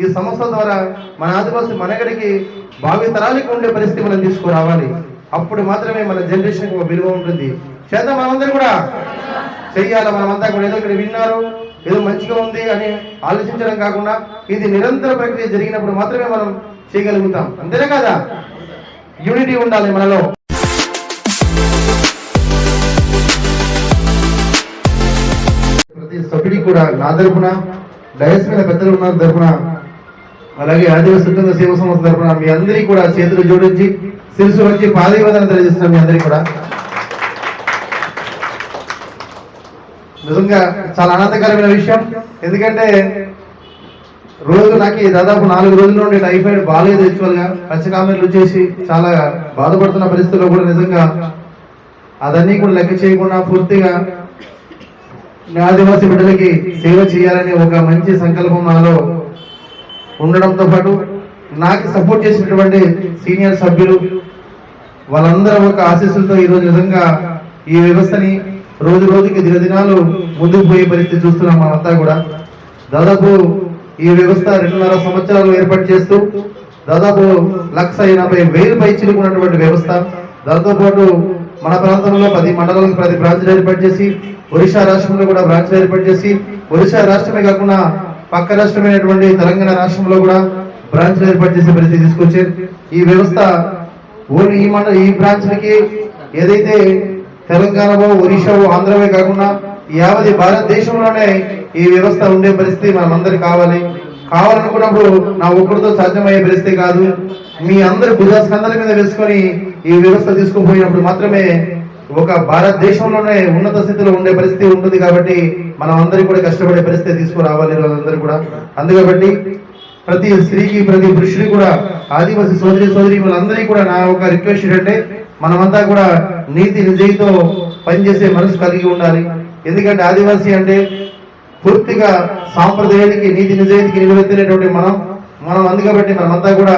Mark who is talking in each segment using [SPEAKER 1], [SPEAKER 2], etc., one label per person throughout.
[SPEAKER 1] ఈ సంస్థ ద్వారా మన ఆదివాసి మనగడికి భావి తరాలకు ఉండే పరిస్థితి మనం తీసుకురావాలి. అప్పుడు మాత్రమే మన జనరేషన్ ఒక విలువ ఉంటుంది. చేద్దాం మనమందరం కూడా? చెయ్యాలి? మనమంతా కూడా ఏదో ఇక్కడ విన్నారు. ఏదో మంచిగా ఉంది అని ఆలోచించడం కాకుండా ఇది నిరంతర ప్రక్రియ జరిగినప్పుడు మాత్రమే మనం చేయగలుగుతాం. అంతేనే కదా? యూనిటీ ఉండాలి మనలో. ప్రతి సభ్యుడికి కూడా నా తరపున డయస్ మీద పెద్దలు ఉన్న తరపున అలాగే ఆదివ సుగంధ సేవ సంస్థ తరఫున మీ అందరికీ కూడా చేతులు జోడించి శిరసు వచ్చి పాదయోధన తెలియజేస్తున్నాం మీ అందరికీ కూడా. నిజంగా చాలా ఆనందకరమైన విషయం. ఎందుకంటే రోజు నాకు ఈ దాదాపు నాలుగు రోజుల నుండి టైఫాయిడ్ బాగాలేదు యాక్చువల్గా. పచ్చకామెర్లు చేసి చాలా బాధపడుతున్న పరిస్థితుల్లో కూడా నిజంగా అదన్నీ కూడా లెక్క చేయకుండా పూర్తిగా ఆదివాసీ బిడ్డలకి సేవ చేయాలని ఒక మంచి సంకల్పం నాలో ఉండడంతో పాటు నాకు సపోర్ట్ చేసినటువంటి సీనియర్ సభ్యులు వాళ్ళందరూ ఒక ఆశీస్సులతో ఈరోజు నిజంగా ఈ వ్యవస్థని రోజు రోజుకి దినదినాలు ముందుకు పోయే పరిస్థితి చూస్తున్నాం మనమంతా కూడా. దాదాపు ఈ వ్యవస్థ రెండున్నర సంవత్సరాలు ఏర్పాటు చేస్తూ దాదాపు లక్ష ఎనభై వేలు పై చిలుకున్నటువంటి వ్యవస్థ. దాంతోపాటు మన ప్రాంతంలో పది మండలాలకు పది బ్రాంచ్లు ఏర్పాటు చేసి ఒరిస్సా రాష్ట్రంలో కూడా బ్రాంచ్లు ఏర్పాటు చేసి ఒరిస్సా రాష్ట్రమే కాకుండా పక్క రాష్ట్రమైనటువంటి తెలంగాణ రాష్ట్రంలో కూడా బ్రాంచ్లు ఏర్పాటు చేసే పరిస్థితి తీసుకొచ్చారు. ఈ వ్యవస్థ ఓన్లీ ఈ మండల ఈ బ్రాంచ్లకి ఏదైతే తెలంగాణవో ఒరిషావో ఆంధ్రవే కాకుండా యావది భారతదేశంలోనే ఈ వ్యవస్థ ఉండే పరిస్థితి మనమందరికి కావాలి. కావాలనుకున్నప్పుడు నా ఒక్కరితో సాధ్యమయ్యే పరిస్థితి కాదు. మీ అందరి భుజస్కంధాల మీద వేసుకొని ఈ వ్యవస్థ తీసుకుపోయినప్పుడు మాత్రమే ఒక భారతదేశంలోనే ఉన్నత స్థితిలో ఉండే పరిస్థితి ఉంటుంది కాబట్టి మనం అందరికీ కూడా కష్టపడే పరిస్థితి తీసుకురావాలి వాళ్ళందరూ కూడా. అందుకబట్టి ప్రతి స్త్రీకి ప్రతి పురుషుడికి కూడా ఆదివాసీ సోదరి సోదరి వాళ్ళందరికీ కూడా నా ఒక రిక్వెస్ట్ ఏంటంటే మనమంతా కూడా నీతి నిజయితో పనిచేసే మనసు కలిగి ఉండాలి. ఎందుకంటే ఆదివాసీ అంటే పూర్తిగా సాంప్రదాయానికి నీతి నిజాయితీకి నిలబెత్తేటువంటి మనం. మనం అందుకబట్టి మనమంతా కూడా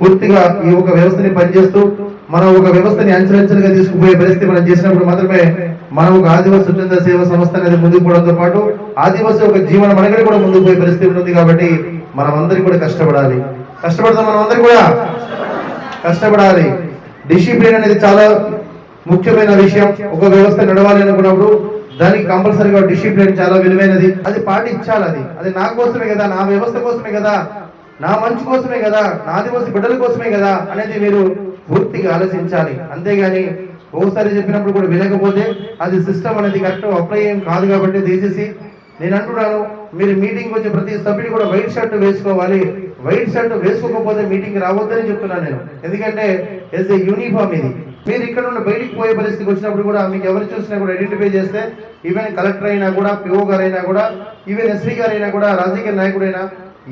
[SPEAKER 1] పూర్తిగా ఈ ఒక వ్యవస్థని పనిచేస్తూ మనం ఒక వ్యవస్థని అంచెలంచెలుగా తీసుకుపోయే పరిస్థితి మనం చేసినప్పుడు మాత్రమే మనం ఒక ఆదివాసీ స్వచ్ఛంద సేవ సంస్థ అనేది ముందుకు పోవడంతో పాటు ఆదివాసీ ఒక జీవన మనగడి కూడా ముందుకు పోయే పరిస్థితి ఉంటుంది కాబట్టి మనం అందరికీ కూడా కష్టపడాలి. కష్టపడతాం మనం అందరికీ కూడా? కష్టపడాలి. డిసిప్లిన్ అనేది చాలా ముఖ్యమైన విషయం. ఒక వ్యవస్థ నడవాలి అనుకున్నప్పుడు దానికి కంపల్సరీగా డిసిప్లిన్ చాలా విలువైనది. అది పాటించాలి అది. అది నా కోసమే కదా నా వ్యవస్థ కోసమే కదా నా మంచి కోసమే కదా నా ఆదివాసి బిడ్డల కోసమే కదా అనేది మీరు పూర్తిగా ఆలోచించాలి. అంతేగాని ఒకసారి చెప్పినప్పుడు కూడా వినకపోతే అది సిస్టమ్ అనేది కరెక్ట్ అప్లై ఏం కాదు కాబట్టి దయచేసి నేను అంటున్నాను మీరు మీటింగ్ వచ్చే ప్రతి సభ్యుడు కూడా వైట్ షర్ట్ వేసుకోవాలి. వైట్ షర్ట్ వేసుకోకపోతే మీటింగ్ రావద్దని చెప్తున్నాను నేను. ఎందుకంటే ఎస్ ఏ యూనిఫామ్ ఇది. మీరు ఇక్కడ నుండి బయటికి పోయే పరిస్థితికి వచ్చినప్పుడు కూడా మీకు ఎవరు చూసినా కూడా ఐడెంటిఫై చేస్తే ఈవెన్ కలెక్టర్ అయినా కూడా పిఓ గారు అయినా కూడా ఈవెన్ ఎస్పీ గారు అయినా కూడా రాజకీయ నాయకుడైనా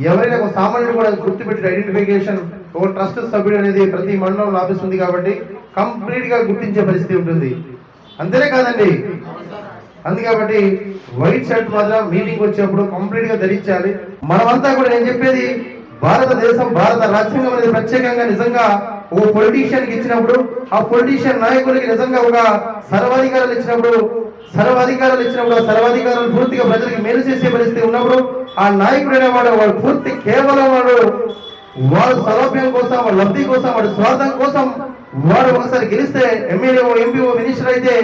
[SPEAKER 1] ఎవరైనా ఒక సామాన్యుడు కూడా గుర్తుపెట్టి ఐడెంటిఫికేషన్ ఒక ట్రస్ట్ సభ్యుడు అనేది ప్రతి మండలం లాభిస్తుంది కాబట్టి కంప్లీట్గా గుర్తించే పరిస్థితి ఉంటుంది. అంతేనే కాదండి. అందుకాబట్టి వైట్ షర్ట్ మాత్రం మీటింగ్ వచ్చినప్పుడు కంప్లీట్గా ధరించాలి. మనమంతా కూడా నేను చెప్పేది భారతదేశం భారత రాజ్యాంగం అనేది ప్రత్యేకంగా నిజంగా ఓ పొలిటీషియన్కి ఇచ్చినప్పుడు ఆ పొలిటీషియన్ నాయకులకి నిజంగా ఒక సర్వాధికారాలు ఇచ్చినప్పుడు సర్వాధికారాలు ఇచ్చినప్పుడు ఆ సర్వాధికారాలు పూర్తిగా ప్రజలకు మేలు చేసే పరిస్థితి ఉన్నప్పుడు ఆ నాయకుడు అనేవాడు వాడు పూర్తి కేవలం వాడు. వాడు సౌలభ్యం కోసం వాళ్ళ లబ్ధి కోసం వాడి స్వార్థం కోసం వాడు ఒకసారి గెలిస్తే ఎమ్మెల్యే ఎంపీఓ మినిస్టర్ అయితే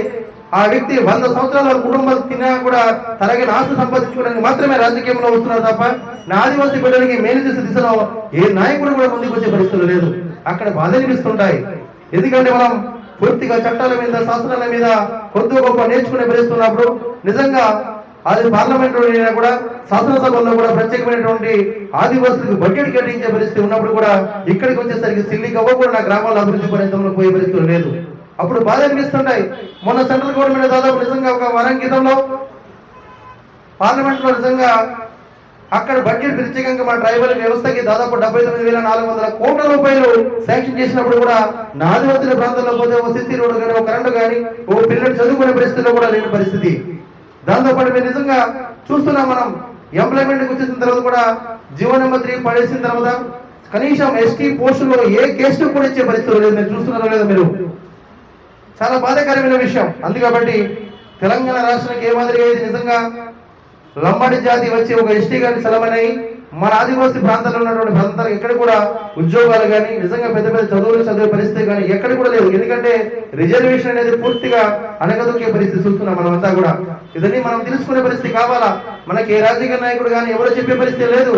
[SPEAKER 1] ఆ వ్యక్తి వంద సంవత్సరాల కుటుంబం తిన్నా కూడా తనకి ఆస్తి సంపాదించుకోవడానికి మాత్రమే రాజకీయంలో వస్తున్నారు తప్ప నా ఆదివాసీ బిడ్డలకి మేలు చేసే దిశలో ఏ నాయకుడు కూడా ముందుకు వచ్చే పరిస్థితులు లేదు. అక్కడ బాధ అనిపిస్తుంటాయి. ఎందుకంటే మనం పూర్తిగా చట్టాల మీద శాసనాల మీద కొద్ది గొప్ప నేర్చుకునే పరిస్థితున్నప్పుడు నిజంగా అది పార్లమెంట్ అయినా కూడా శాసనసభల్లో కూడా ప్రత్యేకమైనటువంటి ఆదివాసులకు బడ్జెట్ కేటాయించే పరిస్థితి ఉన్నప్పుడు కూడా ఇక్కడికి వచ్చేసరికి సిల్లింగ్ అవ్వకుండా కూడా నా గ్రామాల్లో అభివృద్ధి పడేంతంలో పోయే పరిస్థితులు లేదు. అప్పుడు బాధ అనిపిస్తుంటాయి. మొన్న సెంట్రల్ గవర్నమెంట్ దాదాపు నిజంగా ఒక వారం క్రితంలో పార్లమెంట్లో నిజంగా అక్కడ బడ్జెట్ ప్రత్యేకంగా మన ట్రైబల్ వ్యవస్థకి దాదాపు డెబ్బై తొమ్మిది వేల నాలుగు వందల కోట్ల రూపాయలు శాంక్షన్ చేసినప్పుడు కూడా నా ఆదివాసీల ప్రాంతంలో పోతే ఓ సిసి రోడ్డు కానీ ఓ కరెంటు కానీ ఓ పిల్లలు చదువుకునే పరిస్థితిలో కూడా లేని పరిస్థితి. దాంతో పాటు మీరు నిజంగా చూస్తున్నాం మనం ఎంప్లాయ్మెంట్ వచ్చేసిన తర్వాత కూడా జీవన మంత్రి పడేసిన తర్వాత కనీసం ఎస్టీ పోస్టులో ఏ కేసు కూడా ఇచ్చే పరిస్థితి లేదు. మీరు చూస్తున్నారో లేదా మీరు? చాలా బాధాకరమైన విషయం. అందుకబట్టి తెలంగాణ రాష్ట్రానికి ఏ మాదిరిగా నిజంగా లంబాడి జాతి వచ్చి ఒక ఎస్టీ గారిని సెలవనై మన ఆదివాసీ ప్రాంతాల్లో ఉన్నటువంటి ప్రాంతాలకు ఎక్కడ కూడా ఉద్యోగాలు కానీ నిజంగా పెద్ద పెద్ద చదువులు చదివే పరిస్థితి కానీ ఎక్కడ కూడా లేవు. ఎందుకంటే రిజర్వేషన్ అనేది పూర్తిగా అనగదొక్కే పరిస్థితి చూస్తున్నాం మనం అంతా కూడా. ఇదన్నీ మనం తెలుసుకునే పరిస్థితి కావాలా? మనకి ఏ రాజకీయ నాయకుడు కానీ ఎవరు చెప్పే పరిస్థితి లేదు.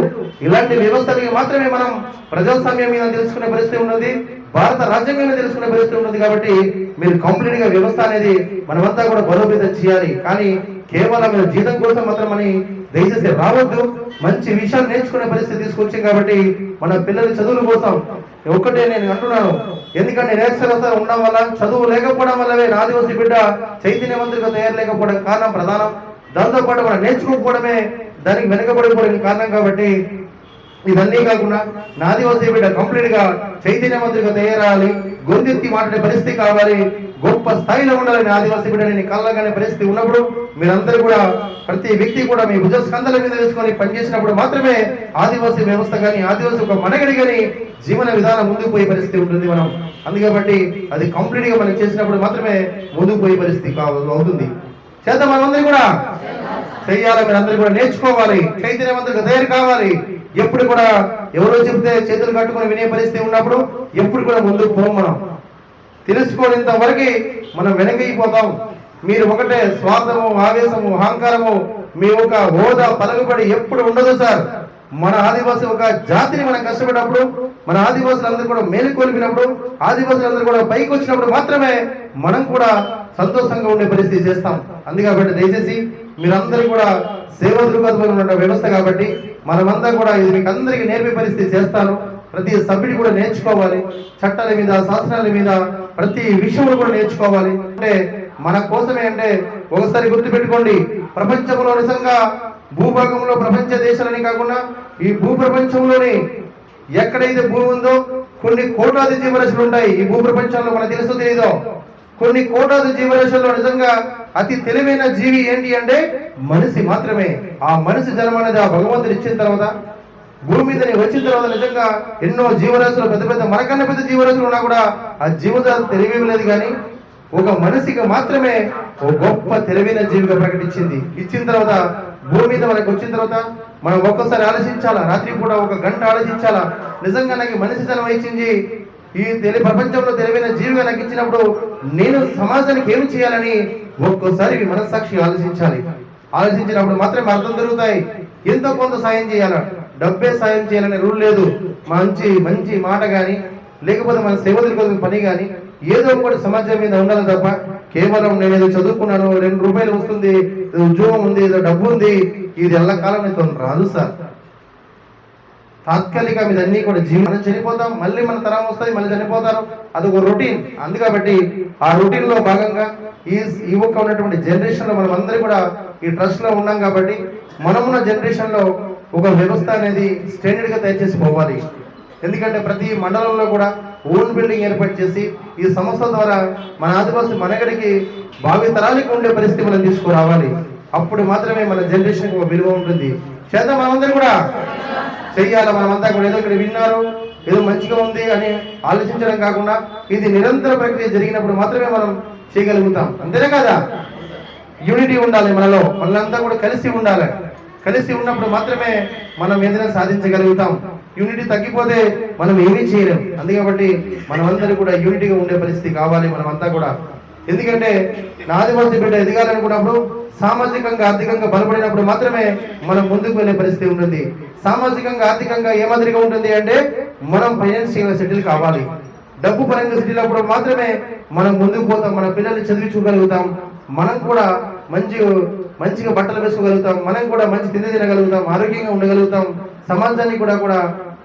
[SPEAKER 1] ఇలాంటి వ్యవస్థలకి మాత్రమే మనం ప్రజాస్వామ్యం మీద తెలుసుకునే పరిస్థితి ఉన్నది భారత రాజ్యాంగం తెలుసుకునే పరిస్థితి ఉన్నది కాబట్టి మీరు కంప్లీట్గా వ్యవస్థ అనేది మనమంతా కూడా బలోపేతం చేయాలి. కానీ కేవలం జీతం కోసం మాత్రం అని దయచేసి రావద్దు. మంచి విషయాలు నేర్చుకునే పరిస్థితి తీసుకొచ్చాం కాబట్టి మన పిల్లల చదువుల కోసం ఒక్కటే నేను అంటున్నాను. ఎందుకంటే నిరక్షరత ఉండడం వల్ల చదువు లేకపోవడం వల్లవే నా ఆదివాసీ బిడ్డ చైతన్యవంతులుగా తయారు లేకపోవడం కారణం ప్రధానం. దాంతోపాటు మనం నేర్చుకోకపోవడమే దానికి వెనకబడిపోవడం కారణం కాబట్టి ఇవన్నీ కాకుండా నాదివాసీ బిడ్డ కంప్లీట్గా చైతన్యవంతుడిగా తయారాలి గొంతెత్తి మాట్లాడే పరిస్థితి కావాలి గొప్ప స్థాయిలో ఉండాలని ఆదివాసీ బిడ్డ నేను కళ్ళగానే పరిస్థితి ఉన్నప్పుడు మీరందరూ కూడా ప్రతి వ్యక్తి కూడా మీ భుజ స్కందల మీద వేసుకొని పనిచేసినప్పుడు మాత్రమే ఆదివాసీ వ్యవస్థ కానీ ఆదివాసీ ఒక మనగడి కానీ జీవన విధానం ముందుకు పోయే పరిస్థితి ఉంటుంది మనం. అందుకబట్టి అది కంప్లీట్గా మనం చేసినప్పుడు మాత్రమే ముందుకు పోయే పరిస్థితి అవుతుంది. చేద్దాం మనందరూ కూడా? చెయ్యాలి మీరు అందరూ కూడా నేర్చుకోవాలి. చైతన్యవంతులుగా తయారు కావాలి. ఎప్పుడు కూడా ఎవరో చెప్తే చేతులు కట్టుకొని వినే పరిస్థితి ఉన్నప్పుడు ఎప్పుడు కూడా ముందుకు పోం మనం. తెలుసుకోలేంత వరకు మనం వెనకైపోతాం మీరు ఒకటే స్వార్థము ఆవేశము అహంకారము మీ ఒక హోదా పలకబడి ఎప్పుడు ఉండదు సార్. మన ఆదివాసి ఒక జాతిని మనం కష్టపడినప్పుడు మన ఆదివాసులందరూ కూడా మేలుకొలిపినప్పుడు ఆదివాసులందరూ కూడా పైకి వచ్చినప్పుడు మాత్రమే మనం కూడా సంతోషంగా ఉండే పరిస్థితి చేస్తాం. అందుకే దయచేసి మీరందరూ కూడా సేవ దృక్పథంలో ఉన్న వ్యవస్థ కాబట్టి మనమంతా కూడా ఇది మీకు అందరికీ నేర్పే పరిస్థితి చేస్తాను. ప్రతి సభ్యుడు కూడా నేర్చుకోవాలి. చట్టాల మీద శాస్త్రాల మీద ప్రతి విషయంలో కూడా నేర్చుకోవాలి. అంటే మన కోసమే అంటే ఒకసారి గుర్తుపెట్టుకోండి. ప్రపంచంలో నిజంగా భూభాగంలో ప్రపంచ దేశాలని కాకుండా ఈ భూ ప్రపంచంలోని ఎక్కడైతే భూమి ఉందో కొన్ని కోట్లాది జీవరాశులు ఉంటాయి. ఈ భూ ప్రపంచంలో మనకు తెలుసో తెలియదో కొన్ని కోటాది జీవరాశుల్లో నిజంగా అతి తెలివైన జీవి ఏంటి అంటే మనిషి మాత్రమే. ఆ మనిషి జన్మ అనేది ఆ భగవంతుడు ఇచ్చిన తర్వాత భూమి మీద వచ్చిన తర్వాత నిజంగా ఎన్నో జీవరాశులు పెద్ద పెద్ద మనకన్నా పెద్ద జీవరాశులు ఉన్నా కూడా ఆ జీవజాతి తెలివేమి లేదు కానీ ఒక మనిషికి మాత్రమే ఒక గొప్ప తెలివైన జీవిగా ప్రకటించింది. ఇచ్చిన తర్వాత భూమి మీద మనకు వచ్చిన తర్వాత మనం ఒక్కసారి ఆలోచించాలా? రాత్రి కూడా ఒక గంట ఆలోచించాలా? నిజంగా నాకు మనిషి జన్మ ఇచ్చింది ఈ తెలి ప్రపంచంలో తెలివైన జీవిగా నాకు ఇచ్చినప్పుడు నేను సమాజానికి ఏమి చేయాలని ఒక్కోసారి మీ మనస్సాక్షి ఆలోచించాలి. ఆలోచించినప్పుడు మాత్రమే అర్థం దొరుకుతాయి ఎంతో కొంత సాయం చేయాల? డబ్బే సాయం చేయాలనే రూల్ లేదు. మంచి మంచి మాట కానీ లేకపోతే మన సేవ దొరికే పని కానీ ఏదో ఒకటి సమాజం మీద ఉండాలి తప్ప కేవలం నేను ఏదో చదువుకున్నాను రెండు రూపాయలు వస్తుంది ఉద్యోగం ఉంది ఏదో డబ్బు ఉంది ఇది ఎల్లకాలం నీతో రాదు సార్. తాత్కాలిక ఇదన్నీ కూడా జీవి మనం చనిపోతాం మళ్ళీ మన తరం వస్తుంది మళ్ళీ చనిపోతారు. అది ఒక రొటీన్ అందుకబట్టి ఆ రొటీన్లో భాగంగా ఈ ఈ ఒక్క ఉన్నటువంటి జనరేషన్లో మనం అందరూ కూడా ఈ ట్రస్ట్లో ఉన్నాం కాబట్టి మనమున్న జనరేషన్లో ఒక వ్యవస్థ అనేది స్టాండర్డ్గా దయచేసి పోవాలి. ఎందుకంటే ప్రతి మండలంలో కూడా ఓన్ బిల్డింగ్ ఏర్పాటు చేసి ఈ సంస్థ ద్వారా మన ఆదివాసీ మనగడికి భావి తరాలకు ఉండే పరిస్థితి మనం తీసుకురావాలి. అప్పుడు మాత్రమే మన జనరేషన్ ఒక విలువ ఉంటుంది. చేద్దాం మనందరం కూడా? చెయ్యాలి? మనమంతా కూడా ఏదో ఇక్కడ విన్నారు ఏదో మంచిగా ఉంది అని ఆలోచించడం కాకుండా ఇది నిరంతర ప్రక్రియ జరిగినప్పుడు మాత్రమే మనం చేయగలుగుతాం. అంతేనే కదా? యూనిటీ ఉండాలి మనలో. మనంతా కూడా కలిసి ఉండాలి. కలిసి ఉన్నప్పుడు మాత్రమే మనం ఏదైనా సాధించగలుగుతాం. యూనిటీ తగ్గిపోతే మనం ఏమీ చేయలేం. అందుకబట్టి మనమందరూ కూడా యూనిటీగా ఉండే పరిస్థితి కావాలి మనమంతా కూడా. ఎందుకంటే నా ఆదివాసీ బిడ్డ ఎదగాలనుకున్నప్పుడు సామాజికంగా ఆర్థికంగా బలపడినప్పుడు మాత్రమే మనం ముందుకు వెళ్ళే పరిస్థితి ఉంటుంది సామాజికంగా ఆర్థికంగా ఏ మాదిరిగా ఉంటుంది అంటే మనం ఫైనాన్షియల్ సెటిల్ కావాలి. డబ్బు పరంగా సెటిల్ అప్పుడు మాత్రమే మనం ముందుకు పోతాం మన పిల్లల్ని చదివించుకోగలుగుతాం మనం కూడా మంచి మంచిగా బట్టలు వేసుకోగలుగుతాం మనం కూడా మంచి తిండి తినగలుగుతాం ఆరోగ్యంగా ఉండగలుగుతాం సమాజాన్ని కూడా కూడా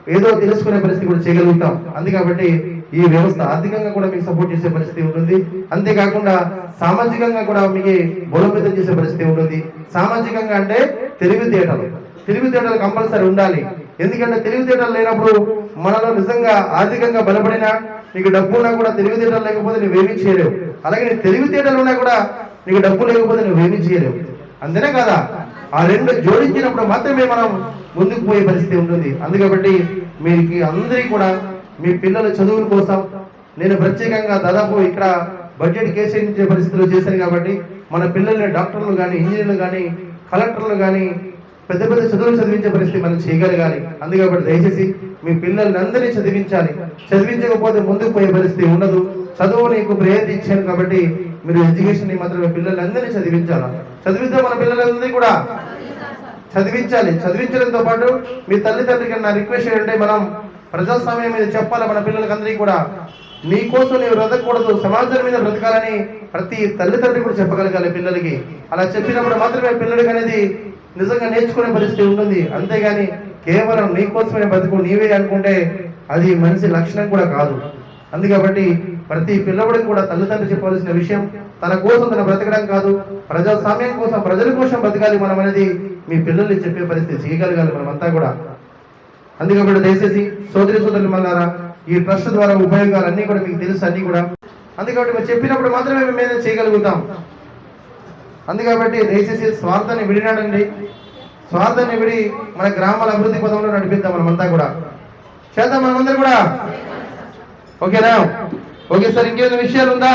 [SPEAKER 1] ఏదో తెలుసుకునే పరిస్థితి కూడా చేయగలుగుతాం. అందుకబట్టి ఈ వ్యవస్థ ఆర్థికంగా కూడా మీకు సపోర్ట్ చేసే పరిస్థితి ఉంటుంది. అంతేకాకుండా సామాజికంగా కూడా మీకు బలోపేతం చేసే పరిస్థితి ఉంటుంది. సామాజికంగా అంటే తెలివితేటలు. తెలివితేటలు కంపల్సరీ ఉండాలి. ఎందుకంటే తెలివితేటలు లేనప్పుడు మనలో నిజంగా ఆర్థికంగా బలపడినా నీకు డబ్బు ఉన్నా కూడా తెలివితేటలు లేకపోతే నువ్వేమీ చేయలేవు. అలాగే నీ తెలివితేటలు ఉన్నా కూడా నీకు డబ్బు లేకపోతే నువ్వేమీ చేయలేవు. అంతేనే కదా ఆ రెండు జోడించినప్పుడు మాత్రమే మనం ముందుకు పోయే పరిస్థితి ఉంటుంది. అందుకబట్టి మీకు అందరికీ కూడా మీ పిల్లల చదువుల కోసం. నేను ప్రత్యేకంగా దాదాపు ఇక్కడ బడ్జెట్ కేటాయించే పరిస్థితులు చేశాను కాబట్టి మన పిల్లల్ని డాక్టర్లు కానీ ఇంజనీర్లు కానీ కలెక్టర్లు కానీ పెద్ద పెద్ద చదువులు చదివించే పరిస్థితి మనం చేయగలగాలి. అందుకని దయచేసి మీ పిల్లల్ని చదివించాలి. చదివించకపోతే ముందుకు పోయే పరిస్థితి ఉండదు. చదువు నీకు ప్రేరణ ఇచ్చాను కాబట్టి మీరు ఎడ్యుకేషన్ మాత్రం పిల్లల్ని పిల్లలందరినీ చదివించాలి? చదివిస్తే మన పిల్లలందరినీ కూడా చదివించాలి. చదివించడంతో పాటు మీ తల్లిదండ్రులకి నా రిక్వెస్ట్ ఏంటంటే మనం ప్రజాస్వామ్యం మీద చెప్పాలి మన పిల్లలకందరికీ కూడా. నీ కోసం నీవు బ్రతకూడదు సమాజం మీద బ్రతకాలని ప్రతి తల్లిదండ్రి కూడా చెప్పగలగాలి పిల్లలకి. అలా చెప్పినప్పుడు మాత్రమే పిల్లడికి అనేది నిజంగా నేర్చుకునే పరిస్థితి ఉంటుంది. అంతేగాని కేవలం నీ కోసమే బతుకు నీవే అనుకుంటే అది మనిషి లక్షణం కూడా కాదు. అందుకబట్టి ప్రతి పిల్లవాడికి కూడా తల్లిదండ్రులు చెప్పవలసిన విషయం తన కోసం తన బ్రతకడం కాదు. ప్రజాస్వామ్యం కోసం ప్రజల కోసం బ్రతకాలి మనం అనేది మీ పిల్లల్ని చెప్పే పరిస్థితి చేయగలగాలి మనమంతా కూడా. అందుకే కూడా దయచేసి సోదరి సోదరులు మళ్ళారా ఈ ట్రస్ట్ ద్వారా ఉపయోగాలు అన్ని కూడా మీకు తెలుసు అన్ని కూడా. అందుకబట్టి మీరు చెప్పినప్పుడు మాత్రమే మేము ఏదైనా చేయగలుగుతాం. అందుకబట్టి దయచేసి స్వార్థాన్ని విడినాడండి. స్వార్థాన్ని విడి మన గ్రామాల అభివృద్ధి పదంలో నడిపిద్దాం మనమంతా కూడా. చేద్దాం మనమందరం కూడా? ఓకేనా? ఓకే సార్ ఇంకేమైనా విషయాలు ఉందా?